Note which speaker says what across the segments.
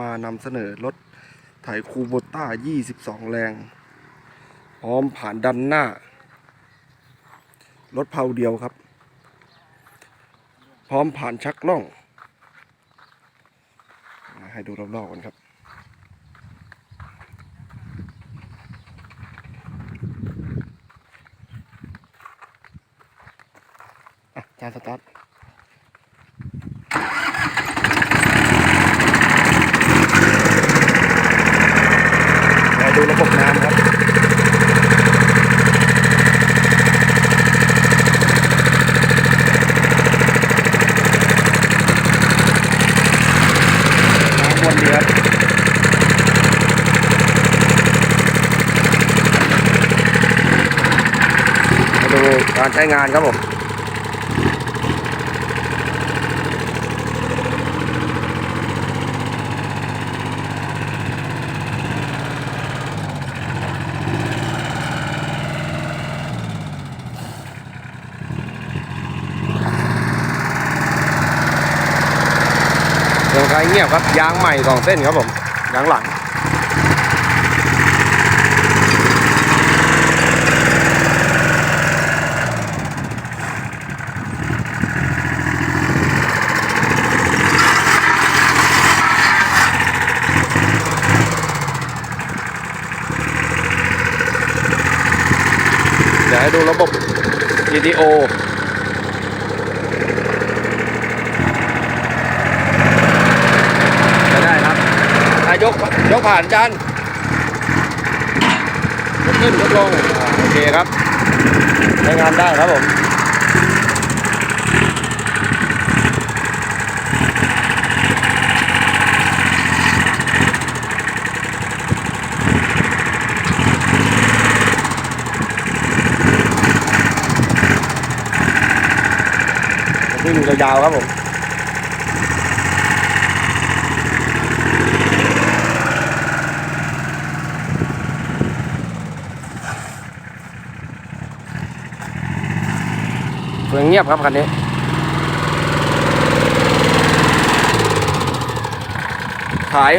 Speaker 1: มานำเสนอรถไถคูโบต้า 22 แรง พร้อมผ่านดันหน้า รถเพาเดียวครับ พร้อมผ่านชักล่อง ให้ดูรอบๆกันครับจานสตาร์ท มาดูระบบน้ำครับ น้ำวนดีครับมาดู การใช้งานครับผมเสียงไกลเงียบครับยางใหม่สองเส้นครับผมยางหลัง ยวให้ดูระบบ GTO จะได้ครับอายกยกผ่านจานยกขึ้นยกลง โอเคครับใช้งานได้ครับผม วิ่งยาวๆครับผมเฟืองเงียบครับคันนี้ขาย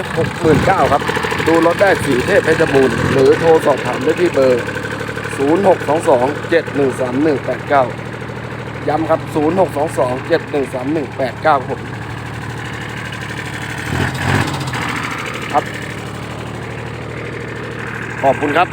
Speaker 1: 69,000ครับ ดูรถได้สีเทพเพชรบูรณ์หรือโทรสอบถามได้ที่เบอร์ 0622 713189 ย้ำครับ 0622 713189ครับผมครับ ขอบคุณครับ